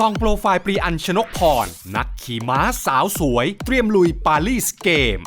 ซองโปรไฟล์ปรีอัญชนกพร นักขี่ม้าสาวสวย เตรียมลุยปารีสเกม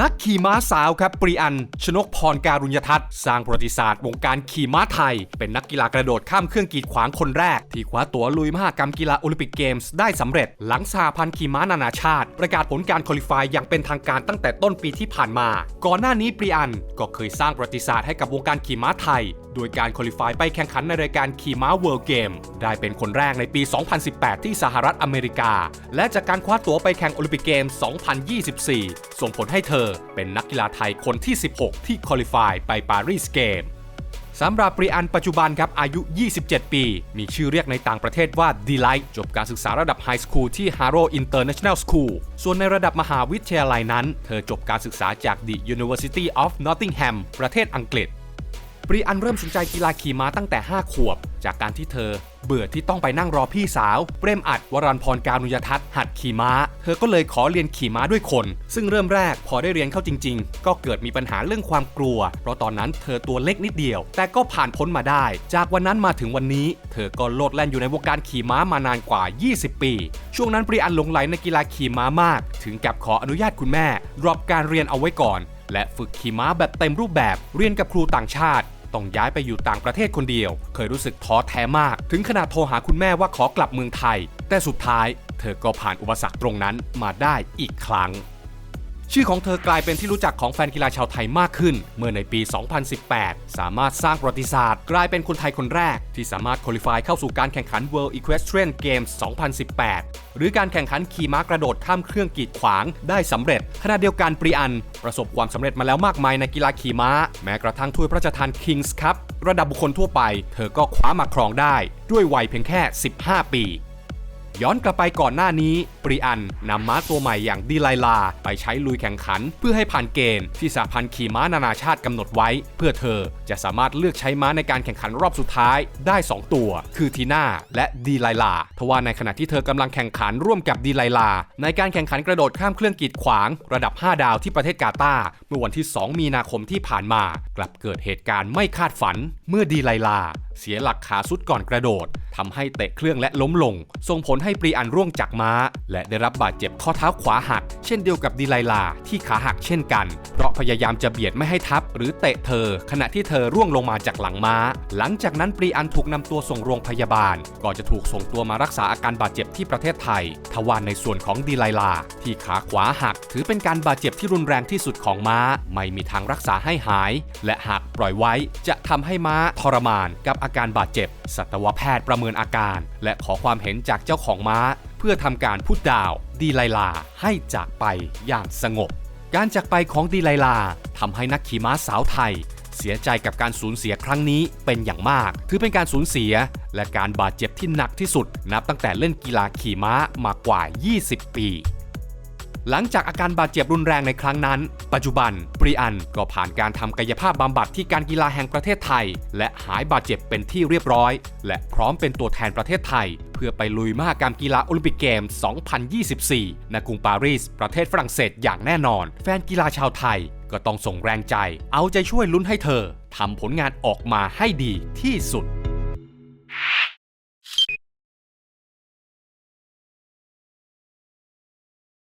นักขี่ม้าสาวครับปรีอันชนกพรการุญยทัศน์สร้างประวัติศาสตร์วงการขี่ม้าไทย เป็นนักกีฬากระโดดข้ามเครื่องกีดขวางคนแรก ที่คว้าตั๋วลุยมหกรรมกีฬาโอลิมปิกเกมส์ได้สำเร็จ หลังสหพันธ์ขี่ม้านานาชาติ ประกาศผลการคุริฟายอย่างเป็นทางการตั้งแต่ต้นปีที่ผ่านมา ก่อนหน้านี้ปรีอันก็เคยสร้างประวัติศาสตร์ให้กับวงการขี่ม้าไทย โดยการคุริฟายไปแข่งขันในรายการขี่ม้าเวิลด์เกมได้เป็นคนแรกในปี 2018 ที่สหรัฐอเมริกา และจากการคว้าตั๋วไปแข่งโอลิมปิกเกม 2024 ส่งผลให้เธอเป็นนักกีฬาไทยคนที่ 16 ที่คุริฟายไปปารีสเกมสำหรับปริอันปัจจุบันครับอายุ 27 ปี มีชื่อเรียกในต่างประเทศว่า Delight จบการศึกษาระดับไฮสคูลที่ Harrow International School ส่วนในระดับมหาวิทยาลัยนั้น เธอจบการศึกษาจาก The University of Nottingham ประเทศอังกฤษ ปรีอันเริ่มสนใจกีฬาขี่ม้าตั้งแต่ 5 ขวบ จากการที่เธอ เบื่อที่ต้องไปนั่งรอพี่สาวเปรมอัดวรันพรการุญทัศน์หัดขี่ม้า เธอก็เลยขอเรียนขี่ม้าด้วยคน ซึ่งเริ่มแรกพอได้เรียนเข้าจริง ๆ ก็เกิดมีปัญหาเรื่องความกลัว เพราะตอนนั้นเธอตัวเล็กนิดเดียว แต่ก็ผ่านพ้นมาได้ จากวันนั้นมาถึงวันนี้ เธอก็โลดแล่นอยู่ในวงการขี่ม้ามานานกว่า 20 ปี ช่วงนั้นปรีอันหลงไหลในกีฬาขี่ม้ามาก ถึงกับขออนุญาตคุณแม่ดรอปการเรียนเอาไว้ก่อน และฝึกขี่ม้าแบบเต็มรูปแบบเรียนกับครูต่างชาติต้องย้ายไปอยู่ต่างประเทศคนเดียว เคยรู้สึกท้อแท้มาก ถึงขนาดโทรหาคุณแม่ว่าขอกลับเมืองไทย แต่สุดท้ายเธอก็ผ่านอุปสรรคตรงนั้นมาได้อีกครั้ง ชื่อของเธอกลายเป็นที่รู้จักของแฟนกีฬาชาวไทยมากขึ้น เมื่อในปี 2018 สามารถสร้างประวัติศาสตร์ กลายเป็นคนไทยคนแรก ที่สามารถคุริฟายเข้าสู่การแข่งขัน World Equestrian Games 2018 หรือการแข่งขันขี่ม้ากระโดดข้ามเครื่องกีดขวางได้สำเร็จขณะเดียวกันปรีอัน ประสบความสำเร็จมาแล้วมากมายในกีฬาขี่ม้า แม้กระทั่งถ้วยพระราชทาน Kings Cup ระดับบุคคลทั่วไป เธอก็คว้ามาครองได้ ด้วยวัยเพียงแค่ 15 ปี ย้อนกลับไปก่อนหน้านี้ปริอันนำม้าตัวใหม่อย่างดีไลลา ไปใช้ลุยแข่งขัน เพื่อให้ผ่านเกณฑ์ที่สหพันธ์ขี่ม้านานาชาติกำหนดไว้ เพื่อเธอจะสามารถเลือกใช้ม้าในการแข่งขันรอบสุดท้ายได้ 2 ตัว คือทีน่าและดีไลลาทว่าในขณะที่เธอกำลังแข่งขันร่วมกับดีไลลา ในการแข่งขันกระโดดข้ามเครื่องกีดขวาง ระดับ 5 ดาวที่ประเทศกาตาร์เมื่อวันที่ 2 มีนาคมที่ผ่านมา กลับเกิดเหตุการณ์ไม่คาดฝัน เมื่อดีไลลา เสียหลักขาสุดก่อนกระโดดทำให้เตะเครื่องและล้มลงส่งผลให้ปรีอันร่วงจากม้า และได้รับบาดเจ็บข้อเท้าขวาหัก เช่นเดียวกับดีไลลาที่ขาหักเช่นกัน เพราะพยายามจะเบียดไม่ให้ทับ หรือเตะเธอ ขณะที่เธอร่วงลงมาจากหลังม้า หลังจากนั้นปรีอันถูกนำตัวส่งโรงพยาบาล ก่อนจะถูกส่งตัวมารักษาอาการบาดเจ็บที่ประเทศไทย ทว่าในส่วนของดีไลลาที่ขาขวาหัก ถือเป็นการบาดเจ็บที่รุนแรงที่สุดของม้า ไม่มีทางรักษาให้หาย และหากปล่อยไว้จะทำให้ม้าทรมานกับอาการบาดเจ็บสัตวแพทย์ประเมินอาการ และขอความเห็นจากเจ้าของม้า เพื่อทำการพูดดาว ดีไลลาให้จากไปอย่างสงบ การจากไปของดีไลลาทำให้นักขี่ม้าสาวไทย เสียใจกับการสูญเสียครั้งนี้เป็นอย่างมาก ถือเป็นการสูญเสีย และการบาดเจ็บที่หนักที่สุด นับตั้งแต่เล่นกีฬาขี่ม้ามากว่า 20 ปี หลังจากอาการบาดเจ็บรุนแรงในครั้งนั้น ปัจจุบันปรีอันก็ผ่านการทำกายภาพบำบัดที่การกีฬาแห่งประเทศไทย และหายบาดเจ็บเป็นที่เรียบร้อย และพร้อมเป็นตัวแทนประเทศไทย เพื่อไปลุยมหกรรมกีฬาโอลิมปิกเกม 2024 ณกรุงปารีส ประเทศฝรั่งเศสอย่างแน่นอน แฟนกีฬาชาวไทยก็ต้องส่งแรงใจ เอาใจช่วยลุ้นให้เธอทำผลงานออกมาให้ดีที่สุด